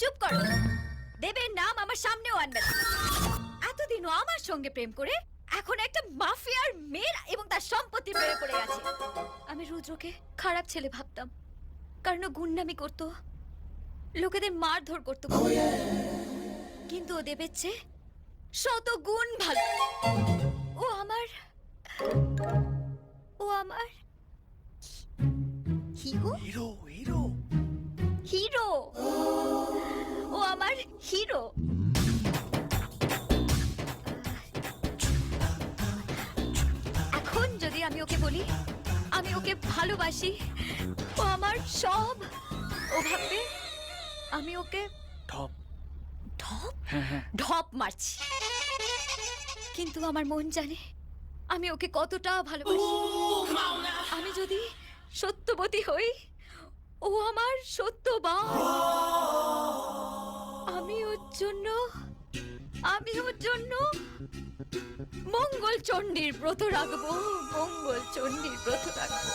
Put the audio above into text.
চুপ করো। দেবের নাম আমার সামনেও আনবে না। এতদিনও আমার সঙ্গে প্রেম করে এখন একটা মাফিয়ার মেয়ের এবং তার সম্পত্তি প্রেমে পড়ে আছে। আমি রুদ্রকে খারাপ ছেলে ভাবতাম। কারণ ও গুন্ডামি করতো। লোকেদের মারধর করতো। কিন্তু ও দেবের চেয়ে শত গুণ ভালো। ও আমার ও আমার হিরো? Hero hero. হিরো? যদি আমি ওকে বলি আমি ওকে ভালোবাসি। ও আমার সব। ও ভাববে আমি ওকে ঢপ। ঢপ? হ্যাঁ হ্যাঁ। ঢপ মারছি। কিন্তু আমার মন জানে আমি ওকে কতটা ভালোবাসি। আমি যদি সত্যবতী হই ও আমার সত্যবান আমি ওর জন্য আমি ওর জন্য মঙ্গল চণ্ডীর ব্রত রাখব মঙ্গল চণ্ডীর ব্রত রাখব।